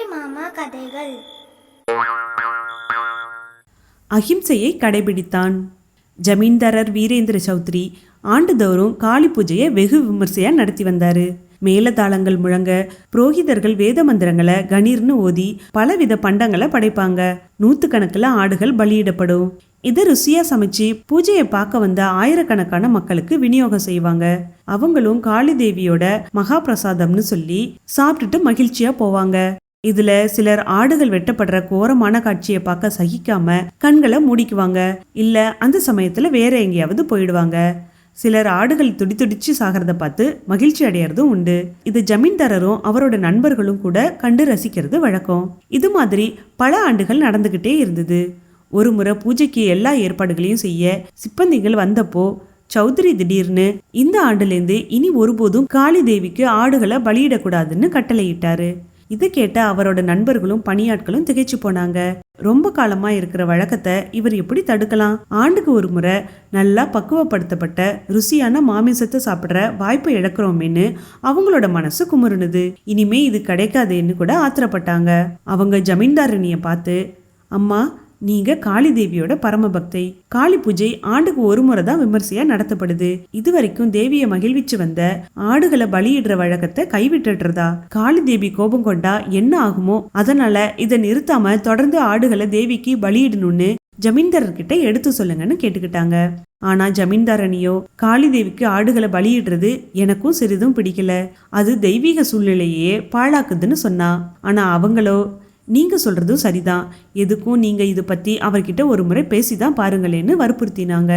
அம்புலி மாமா கதைகள். அஹிம்சையை கடைபிடித்தான். ஜமீன்தாரர் வீரேந்திர சௌத்ரி ஆண்டுதோறும் காளி பூஜையை வெகு விமர்சையா நடத்தி வந்தாரு. மேலதாளங்கள் முழங்க புரோகிதர்கள் வேத மந்திரங்களை கணீர்னு ஓதி பலவித பண்டங்களை படைப்பாங்க. நூத்துக்கணக்கில் ஆடுகள் பலியிடப்படும். இதை ருசியா சமைச்சு பூஜையை பார்க்க வந்த ஆயிரக்கணக்கான மக்களுக்கு விநியோகம் செய்வாங்க. அவங்களும் காளி தேவியோட மகா பிரசாதம்னு சொல்லி சாப்பிட்டுட்டு மகிழ்ச்சியா போவாங்க. இதுல சிலர் ஆடுகள் வெட்டப்படுற கோரமான காட்சியை பார்க்க சகிக்காம கண்களை மூடிக்குவாங்க. இல்ல அந்த சமயத்துல வேற எங்கேயாவது போயிடுவாங்க. சிலர் ஆடுகள் துடி துடிச்சு சாகிறத பார்த்து மகிழ்ச்சி அடையறதும் உண்டு. இது ஜமீன்தாரரும் அவரோட நண்பர்களும் கூட கண்டு ரசிக்கிறது வழக்கம். இது மாதிரி பல ஆண்டுகள் நடந்துகிட்டே இருந்தது. ஒரு முறை பூஜைக்கு எல்லா ஏற்பாடுகளையும் செய்ய சிப்பந்திகள் வந்தப்போ சௌத்ரி திடீர்னு இந்த ஆண்டுலேருந்து இனி ஒருபோதும் காளி தேவிக்கு ஆடுகளை பலியிடக்கூடாதுன்னு கட்டளையிட்டாரு. இதை கேட்ட அவரோட நண்பர்களும் பணியாட்களும் திகைச்சு போனாங்க. ரொம்ப காலமா இருக்கிற வழக்கத்தை இவர் எப்படி தடுக்கலாம்? ஆண்டுக்கு ஒரு முறை நல்லா பக்குவப்படுத்தப்பட்ட ருசியான மாமிசத்தை சாப்பிட்ற வாய்ப்பை இழக்கிறோமேன்னு அவங்களோட மனசு குமுறுனுது. இனிமே இது கிடைக்காதுன்னு கூட ஆத்திரப்பட்டாங்க. அவங்க ஜமீன்தாரணிய பார்த்து அம்மா நீங்க காளி தேவியோட பரமபக்தை. காளி பூஜை ஆண்டுக்கு ஒரு முறை தான் விமர்சையா நடத்தப்படுது. இது வரைக்கும் தேவியை மகிழ்விச்சு வந்த ஆடுகளை பலியிடுற வழக்கத்தை கைவிட்டுடுறதா காளி தேவி கோபம் கொண்டா என்ன ஆகுமோ? அதனால இதை நிறுத்தாம தொடர்ந்து ஆடுகளை தேவிக்கு பலியிடணும்னு ஜமீன்தாரர்கிட்ட எடுத்து சொல்லுங்கன்னு கேட்டுக்கிட்டாங்க. ஆனா ஜமீன்தாரனியோ காளி தேவிக்கு ஆடுகளை பலியிடுறது எனக்கும் சிறிதும் பிடிக்கல. அது தெய்வீக சூழ்நிலையே பாழாக்குதுன்னு சொன்னா. ஆனா அவங்களோ நீங்கள் சொல்கிறதும் சரிதான். எதுக்கும் நீங்கள் இது பற்றி அவர்கிட்ட ஒரு முறை பேசி தான் பாருங்களேன்னு வற்புறுத்தினாங்க.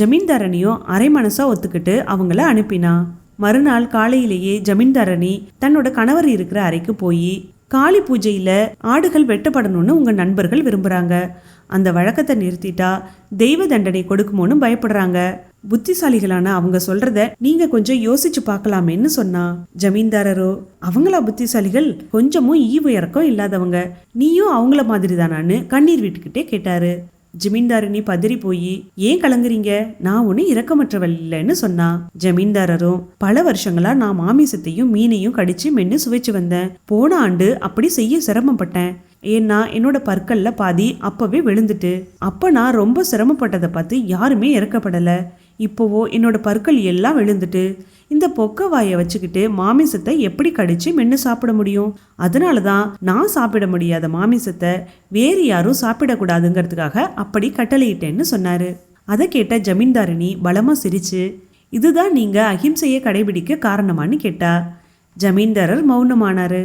ஜமீன்தாரனையும் அரை மனசாக ஒத்துக்கிட்டு அவங்கள அனுப்பினா. மறுநாள் காலையிலேயே ஜமீன்தாரணி தன்னோட கணவர் இருக்கிற அறைக்கு போய் காளி பூஜையில் ஆடுகள் வெட்டப்படணும்னு உங்கள் நண்பர்கள் விரும்புகிறாங்க அந்த வழக்கத்தை நிறுத்திட்டா தெய்வ தண்டனை கொடுக்குமோன்னு பயப்படுறாங்க. புத்திசாலிகளான அவங்க சொல்றத நீங்க கொஞ்சம் யோசிச்சு பார்க்கலாமேன்னு சொன்னா ஜமீன்தாரரோ அவங்களா புத்திசாலிகள் கொஞ்சமும் ஈவு இறக்கம் இல்லாதவங்க நீயும் அவங்கள மாதிரி தானான்னு கண்ணீர் விட்டுக்கிட்டே கேட்டாரு. ஜமீன்தாரணி பதறி போய் ஏன் கலங்குறீங்க? நான் ஒன்னும் இரக்கமற்றவள் இல்லைன்னு சொன்னா ஜமீன்தாரரும் பல வருஷங்களா நான் மாமிசத்தையும் மீனையும் கடிச்சு மென்னு சுவைச்சு வந்தேன். போன ஆண்டு அப்படி செய்ய சிரமப்பட்டேன். ஏன்னா என்னோட பற்கள்ல பாதி அப்பவே விழுந்துட்டு. அப்ப நான் ரொம்ப சிரமப்பட்டதை பார்த்து யாருமே இறக்கப்படல. இப்போவோ என்னோட பற்கள் எல்லாம் விழுந்துட்டு இந்த பொக்க வாயை வச்சுக்கிட்டு மாமிசத்தை எப்படி கடிச்சு மென்று சாப்பிட முடியும்? அதனால தான் நான் சாப்பிட முடியாத மாமிசத்தை வேறு யாரும் சாப்பிடக்கூடாதுங்கிறதுக்காக அப்படி கட்டளையிட்டேன்னு சொன்னாரு. அதை கேட்ட ஜமீன்தாரினி பலமாக சிரிச்சு இதுதான் நீங்க அகிம்சையை கடைபிடிக்க காரணமான்னு கேட்டா? ஜமீன்தாரர் மௌனமானாரு.